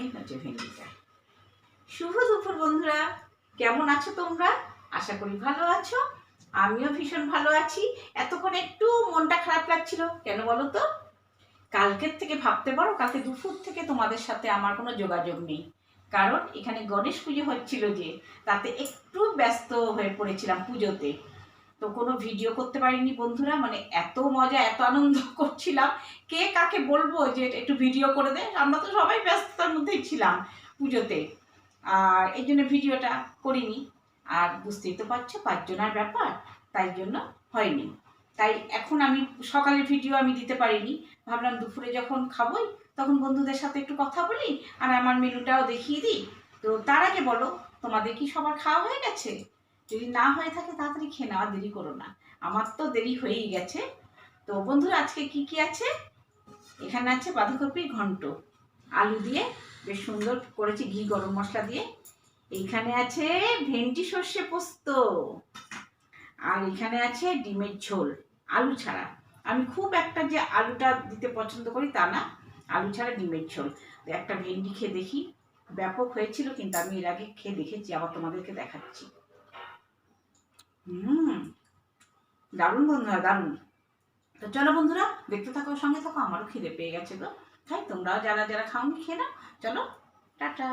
এই হচ্ছে ভেন্ডিটা শুভ দুপুর বন্ধুরা, কেমন আছো তোমরা? আশা করি ভালো আছো। আমিও ভীষণ ভালো আছি। এতক্ষণ একটু মনটা খারাপ লাগছিল, কেন বলো তো? কালকের থেকে ভাবতে পারো, কালকে দুপুর থেকে তোমাদের সাথে আমার কোনো যোগাযোগ নেই। কারণ এখানে গণেশ পুজো হচ্ছিল যে, তাতে একটু ব্যস্ত হয়ে পড়েছিলাম পুজোতে। তো কোনো ভিডিও করতে পারিনি বন্ধুরা মানে এত মজা, এত আনন্দ করছিলাম। কে কাকে বলব যে একটু ভিডিও করে দে? আমরা তো সবাই ব্যস্ততার মধ্যেই ছিলাম পুজোতে। আর এই জন্য ভিডিওটা করিনি। আর বুঝতেই তো পারছ, পাঁচজনের ব্যাপার, তাই জন্য হয়নি। তাই এখন আমি, সকালের ভিডিও আমি দিতে পারিনি। ভাবলাম দুপুরে যখন খাবোই, তখন বন্ধুদের সাথে একটু কথা বলি, আর আমার মেনুটাও দেখিয়ে দিই। তো তার আগে বলো, তোমাদের কি সবার খাওয়া হয়ে গেছে? যদি না হয়ে থাকে তাড়াতাড়ি খেয়ে নেওয়া দেরি করো না। আমার তো দেরি হয়েই গেছে। তো বন্ধুরা, আজকে কি কি আছে? এখানে আছে বাঁধাকপি, ঘন্ট, আলু দিয়ে বেশ সুন্দর করেছি ঘি, গরম মশলা দিয়ে। এইখানে আছে ভেন্ডি সর্ষে পোস্ত, আর এখানে আছে ডিমের ঝোল, আলু ছাড়া। আমি খুব একটা যে আলুটা দিতে পছন্দ করি তা না, আলু ছাড়া ডিমের ঝোল। একটা ভেন্ডি খেয়ে দেখি। ব্যাপক হয়েছিল, কিন্তু আমি এর আগে খেয়ে দেখেছি, আবার তোমাদেরকে দেখাচ্ছি। হুম, দারুণ বন্ধুরা, দারুণ। তো চলো বন্ধুরা, দেখতে থাকো, সঙ্গে থাকো, আমারও খিদে পেয়ে গেছে তো তাই তোমরাও যারা যারা খাওনি, খেয়ে নাও। চলো, টাটা।